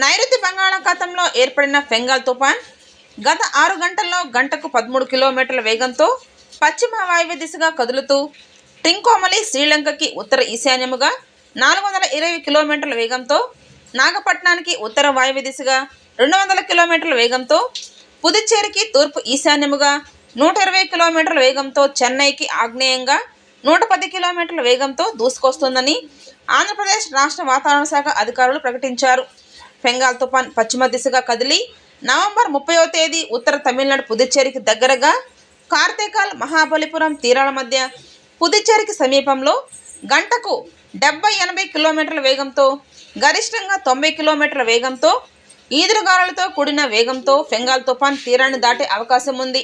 నైరుతి బంగాళాఖాతంలో ఏర్పడిన ఫెంగాల్ తుఫాన్ గత ఆరు గంటల్లో గంటకు పదమూడు కిలోమీటర్ల వేగంతో పశ్చిమ వాయువ్య దిశగా కదులుతూ టింకోమలి శ్రీలంకకి ఉత్తర ఈశాన్యముగా నాలుగు వందల ఇరవై కిలోమీటర్ల వేగంతో నాగపట్నానికి ఉత్తర వాయువ్య దిశగా రెండు వందల కిలోమీటర్ల వేగంతో పుదుచ్చేరికి తూర్పు ఈశాన్యముగా నూట ఇరవై కిలోమీటర్ల వేగంతో చెన్నైకి ఆగ్నేయంగా నూట పది కిలోమీటర్ల వేగంతో దూసుకొస్తుందని ఆంధ్రప్రదేశ్ రాష్ట్ర వాతావరణ శాఖ అధికారులు ప్రకటించారు. ఫెంగాల్ తుఫాన్ పశ్చిమ దిశగా కదిలి నవంబర్ ముప్పైవ తేదీ ఉత్తర తమిళనాడు పుదుచ్చేరికి దగ్గరగా కార్తేకాల్ మహాబలిపురం తీరాల మధ్య పుదుచ్చేరికి సమీపంలో గంటకు డెబ్బై ఎనభై కిలోమీటర్ల వేగంతో గరిష్టంగా తొంభై కిలోమీటర్ల వేగంతో ఈదురుగాలులతో కూడిన వేగంతో ఫెంగాల్ తుఫాన్ తీరాన్ని దాటే అవకాశం ఉంది.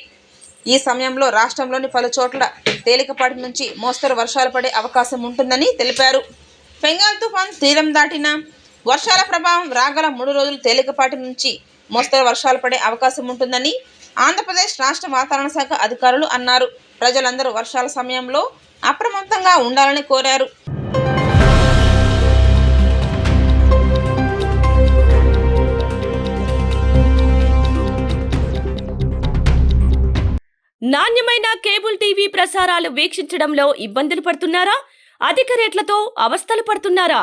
ఈ సమయంలో రాష్ట్రంలోని పలు చోట్ల తేలికపాటి నుంచి మోస్తరు వర్షాలు పడే అవకాశం ఉంటుందని తెలిపారు. ఫెంగాల్ తుఫాన్ తీరం దాటిన వర్షాల ప్రభావం రాగల మూడు రోజులు తేలికపాటి నుంచి మోస్తరు వర్షాలు పడే అవకాశం ఉంటుందని ఆంధ్రప్రదేశ్ రాష్ట్ర వాతావరణ శాఖ అధికారులు అన్నారు. ప్రజలందరూ వర్షాల సమయంలో అప్రమత్తంగా ఉండాలని కోరారు. నాణ్యమైన కేబుల్ టీవీ ప్రసారాలు వీక్షించడంలో ఇబ్బందులు పడుతున్నారా? అధిక రేట్లతో అవస్థలు పడుతున్నారా?